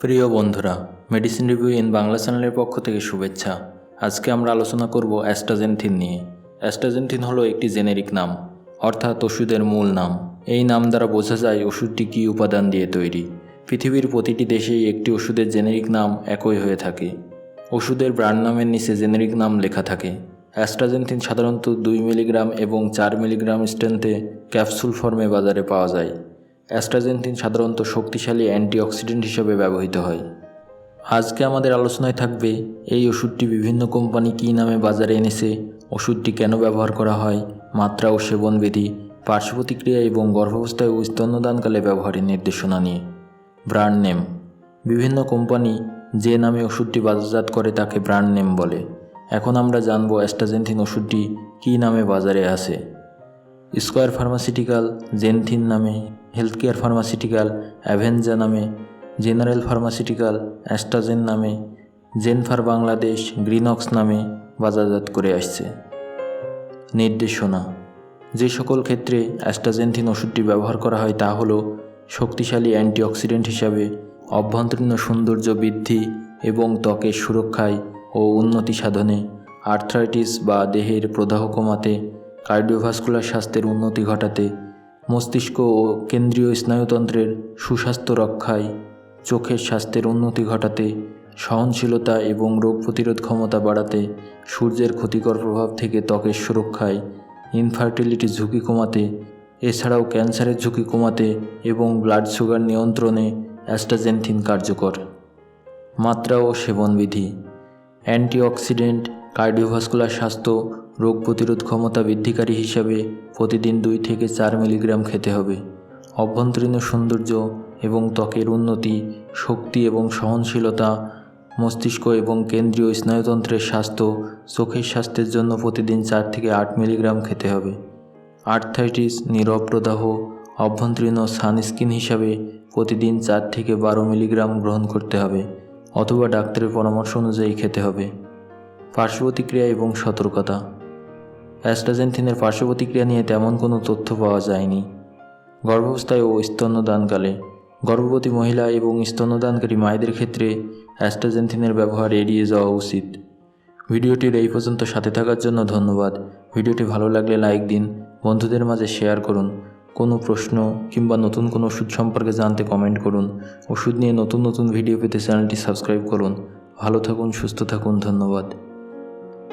প্রিয় বন্ধুরা medicine review in Bangla চ্যানেলের পক্ষ থেকে শুভেচ্ছা। আজকে আমরা আলোচনা করব অ্যাস্টাজেনথিন নিয়ে। অ্যাস্টাজেনথিন হলো একটি জেনেরিক নাম, অর্থাৎ ওষুধের মূল নাম। এই নাম দ্বারা বোঝা যায় ওষুধটি কী উপাদান দিয়ে তৈরি। পৃথিবীর প্রতিটি দেশেই একটি ওষুধের জেনেরিক নাম একই হয়ে থাকে। ওষুধের ব্র্যান্ড নামের নিচে জেনেরিক নাম লেখা থাকে। অ্যাস্ট্রাজেনথিন সাধারণত দুই মিলিগ্রাম এবং চার মিলিগ্রাম স্ট্রেন্থে ক্যাপসুল ফর্মে বাজারে পাওয়া যায়। অ্যাস্ট্রাজেনথিন সাধারণত শক্তিশালী অ্যান্টিঅক্সিডেন্ট হিসেবে ব্যবহৃত হয়। আজকে আমাদের আলোচনায় থাকবে, এই ওষুধটি বিভিন্ন কোম্পানি কী নামে বাজারে এনেছে, ওষুধটি কেন ব্যবহার করা হয়, মাত্রা ও সেবনবিধি পার্শ্ব প্রতিক্রিয়া এবং গর্ভাবস্থায় ও স্তন্যদানকালে ব্যবহারের নির্দেশনা নিয়ে। Brand name. বিভিন্ন কোম্পানি যে নামে ওষুধটি বাজারজাত করে তাকে ব্র্যান্ড নেম বলে। এখন আমরা জানব অ্যাস্টাজেনথিন ওষুধটি কী নামে বাজারে আসে স্কোয়ার ফার্মাসিউটিক্যাল জেনথিন নামে হেলথ কেয়ার ফার্মাসিউটিক্যাল অ্যাভেঞ্জা নামে জেনারেল ফার্মাসিউটিক্যাল অ্যাস্ট্রাজেন নামে জেনফার বাংলাদেশ গ্রিনক্স নামে বাজারজাত করে আসছে। নির্দেশনা, যে সকল ক্ষেত্রে অ্যাস্ট্রাজেনথিন ওষুধটি ব্যবহার করা হয় তা হলো শক্তিশালী অ্যান্টিঅক্সিডেন্ট হিসাবে অভ্যন্তরীণ সৌন্দর্য বৃদ্ধি এবং ত্বকের সুরক্ষায় ও উন্নতি সাধনে আর্থ্রাইটিস বা দেহের প্রদাহ কমাতে কার্ডিওভাস্কুলার স্বাস্থ্যের উন্নতি ঘটাতে মস্তিষ্ক ও কেন্দ্রীয় স্নায়ুতন্ত্রের সুস্বাস্থ্য রক্ষায় চোখের স্বাস্থ্যের উন্নতি ঘটাতে, সহনশীলতা এবং রোগ প্রতিরোধ ক্ষমতা বাড়াতে, সূর্যের ক্ষতিকর প্রভাব থেকে ত্বকের সুরক্ষায় ইনফার্টিলিটি ঝুঁকি কমাতে, এছাড়াও ক্যান্সারের ঝুঁকি কমাতে এবং ব্লাড সুগার নিয়ন্ত্রণে অ্যাস্টাজেনথিন কার্যকর। মাত্রা ও সেবনবিধি। অ্যান্টিঅক্সিডেন্ট, কার্ডিওভাস্কুলার স্বাস্থ্য রোগ প্রতিরোধ ক্ষমতা বৃদ্ধিকারী হিসাবে প্রতিদিন দুই থেকে চার মিলিগ্রাম খেতে হবে। অভ্যন্তরীণ সৌন্দর্য এবং ত্বকের উন্নতি, শক্তি এবং সহনশীলতা, মস্তিষ্ক এবং কেন্দ্রীয় স্নায়ুতন্ত্রের স্বাস্থ্য, চোখের স্বাস্থ্যের জন্য প্রতিদিন চার থেকে আট মিলিগ্রাম খেতে হবে। আর্থাইটিস নীরব প্রদাহ, অভ্যন্তরীণ সানস্ক্রিন হিসাবে প্রতিদিন চার থেকে বারো মিলিগ্রাম গ্রহণ করতে হবে অথবা ডাক্তারের পরামর্শ অনুযায়ী খেতে হবে। পার্শ্ব প্রতিক্রিয়া এবং সতর্কতা। অ্যাস্ট্রাজেনথিনের পার্শ্ব প্রতিক্রিয়া নিয়ে তেমন কোনো তথ্য পাওয়া যায়নি। গর্ভাবস্থায় ও স্তন্যদানকালে গর্ভবতী মহিলা এবং স্তন্যদানকারী মায়েদের ক্ষেত্রে অ্যাস্ট্রাজেনথিনের ব্যবহার এড়িয়ে যাওয়া উচিত। ভিডিওটির এই পর্যন্ত সাথে থাকার জন্য ধন্যবাদ। ভিডিওটি ভালো লাগলে লাইক দিন, বন্ধুদের মাঝে শেয়ার করুন। কোনো প্রশ্ন কিংবা নতুন কোনো ওষুধ সম্পর্কে জানতে কমেন্ট করুন। ওষুধ নিয়ে নতুন নতুন ভিডিও পেতে চ্যানেলটি সাবস্ক্রাইব করুন। ভালো থাকুন, সুস্থ থাকুন, ধন্যবাদ।